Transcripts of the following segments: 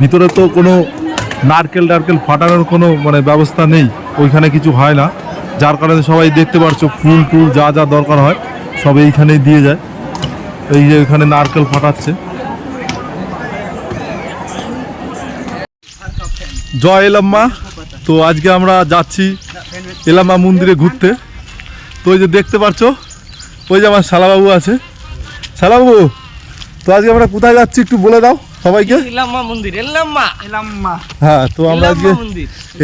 ভিতরে তো কোনো নারকেল টারকেল ফাটানোর কোনো মানে ব্যবস্থা নেই, ওইখানে কিছু হয় না। যার কারণে সবাই দেখতে পারছ, ফুল টুল যা যা দরকার হয়, সব এইখানেই দিয়ে যায়। এই যে ওইখানে নারকেল ফাটাচ্ছে। জয় এলাম্মা। তো আজকে আমরা যাচ্ছি এলাম্মা মন্দিরে ঘুরতে। তো ওই যে দেখতে পারছ, ওই যে আমার শালাবাবু আছে। শালাবাবু, তো আজকে আমরা কোথায় যাচ্ছি একটু বলে দাও। সবাইকে? ইলাম্মা মন্দির এলাম্মা এলাম্মা হ্যাঁ তো আমরা আজকে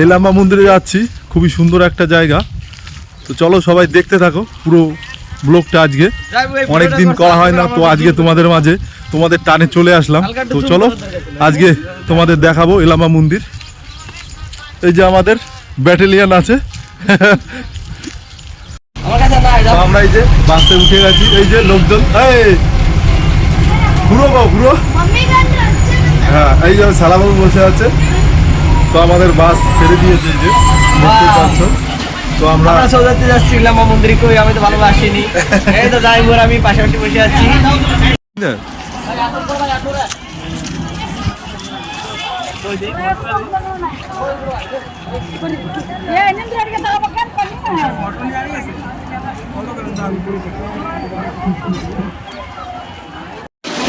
এলাম্মা মন্দির যাচ্ছি। খুবই সুন্দর একটা জায়গা। তো চলো সবাই দেখতে থাকো পুরো ব্লগটা আজকে। অনেক দিন করা হয় না তো আজকে তোমাদের মাঝে তোমাদের টানে চলে আসলাম। তো চলো আজকে তোমাদের দেখাবো এলামা মন্দির। এই যে আমাদের ব্যাটালিয়ান আছে। আমার কাছে না তো আমরা এই যে বাসে উঠে গেছি। এই যে লোকজন। এই ঘুরো গো ঘুরো। হ্যাঁ এই যে সালাবাবু বসে আছে। তো আমাদের বাস ছেড়ে দিয়েছে যে বুঝতে পারছ তো আমরা সৌদাতে যাচ্ছিলাম মন্দির কই আমি তো ভালোবাসিনি। এই তো যাই মোর আমি পাশাপাশি বসে আছি।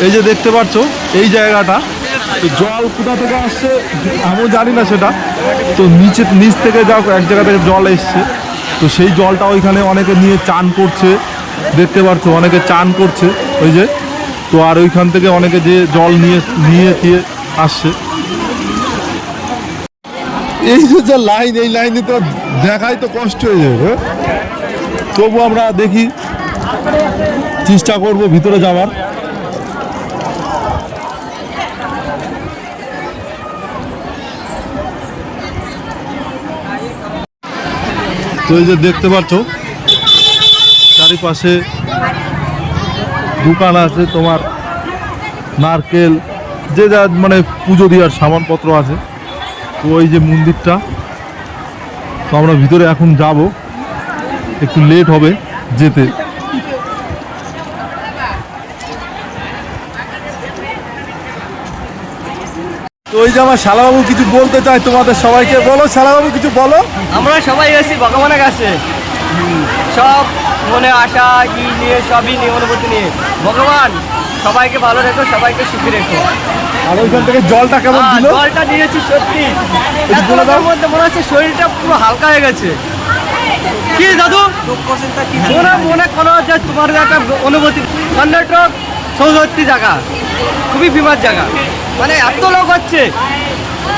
এই যে দেখতে পাচ্ছ এই জায়গাটা তো জল কোথা থেকে আসছে? আমিও জানি না সেটা। তো নিচে, নিচ থেকে যাও, এক জায়গা থেকে জল এসছে। তো সেই জলটা ওইখানে অনেকে নিয়ে চান করছে। দেখতে পাচ্ছ, অনেকে চান করছে। ওই যে, তো আর ওইখান থেকে অনেকে যে জল নিয়ে নিয়ে দিয়ে আসছে। এই যে যে লাইন, এই লাইনে তো দেখাই তো কষ্ট হয়ে যাবে হ্যাঁ? তবু আমরা দেখি, চেষ্টা করব ভিতরে যাওয়ার। তো এই যে দেখতে পাচ্ছ, চারিপাশে দোকান আছে তোমার, নারকেল, যে যা মানে পুজো দেওয়ার সামানপত্র আছে। তো ওই যে মন্দিরটা, তো আমরা ভিতরে এখন যাব। একটু লেট হবে যেতে। ওই যে আমার শালাবাবু কিছু বলতে চাই তোমাদের সবাইকে বলো শালাবাবু কিছু বলো। আমরা সবাই এসেছি ভগবানের কাছে। সব মনে আশা ই নিয়ে সবই নিয়ে অনুভূতি নিয়ে। ভগবান সবাইকে ভালো রেখো সবাইকে সুখী রেখো। আর ওইখান থেকে জলটা কেমন আহ, দিল? জলটা দিয়েছি সত্যি। এর মধ্যে মনে হচ্ছে শরীরটা পুরো হালকা হয়ে গেছে। কি দাদু? মনে মনে কোনো যে তোমার একটা অনুভূতি। কর্ণাটক চৌষট্টি জায়গা। খুবই ফেমাস জায়গা। মানে এত লোক হচ্ছে।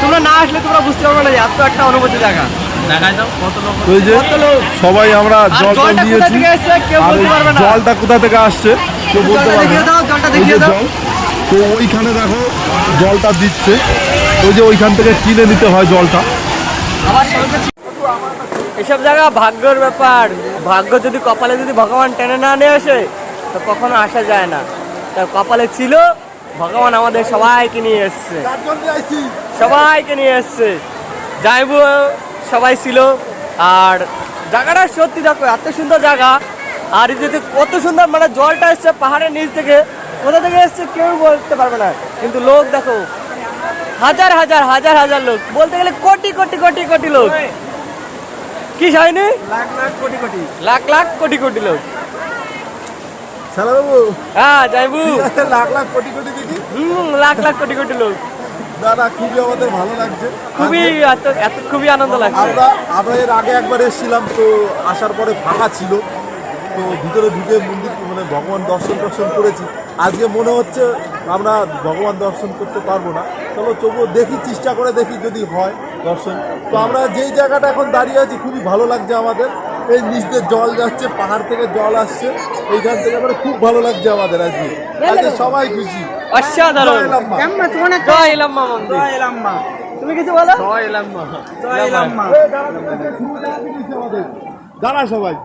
তোমরা না আসলে তোমরা বুঝতে পারবে না যে এত একটা অনুভূতি জায়গা। তো যে সবাই আমরা জল জলটা কোথা দিয়েছি। জলটা কোথা থেকে আসছে কেউ বলতে পারবে জল তো ওইখানে দেখো জলটা দিচ্ছে। ওই যে ওইখান থেকে কিনে নিতে হয় জলটা। এসব জায়গা ভাগ্যর ব্যাপার। ভাগ্য যদি কপালে যদি ভগবান টেনে না নিয়ে আসে তো কখনো আসা যায় না। তার কপালে ছিল ভগবান আমাদের সবাইকে নিয়ে এসছে। সবাইকে নিয়ে এসছে। যাইবো সবাই ছিল। আর জায়গাটা সত্যি দেখো এত সুন্দর জায়গা। আর এই যে কত সুন্দর মানে জলটা এসছে পাহাড়ের নিচ থেকে। কোথা থেকে এসছে কেউ বলতে পারবে না। কিন্তু লোক দেখো হাজার হাজার হাজার হাজার লোক। বলতে গেলে কোটি কোটি কোটি কোটি লোক। কি হয়নি লাখ লাখ কোটি কোটি। লাখ লাখ কোটি কোটি লোক। হ্যাঁ যাইবু লাখ লাখ কোটি কোটি দিদি। হুম লাখ লাখ কোটি কোটি লোক। দাদা খুবই আমাদের ভালো লাগছে। খুবই এত এত খুবই আনন্দ লাগছে। আমরা আমরা এর আগে একবার এসেছিলাম তো আসার পরে ফাঁকা ছিল। তো ভিতরে ঢুকে মন্দির মানে ভগবান দর্শন দর্শন করেছি। আজকে মনে হচ্ছে আমরা ভগবান দর্শন করতে পারব না। চলো তবুও দেখি চেষ্টা করে দেখি যদি হয় দর্শন। তো আমরা যেই জায়গাটা এখন দাঁড়িয়ে আছি খুবই ভালো লাগছে আমাদের। এই নিচ দিয়ে জল যাচ্ছে পাহাড় থেকে জল আসছে। এইখান থেকে আমার খুব ভালো লাগছে আমাদের আজকে। আজকে সবাই খুশি। অসাধারণ। জয় লাম্মা। জয় লাম্মা তুমি কিছু বলো? জয় লাম্মা। দাঁড়া সবাই।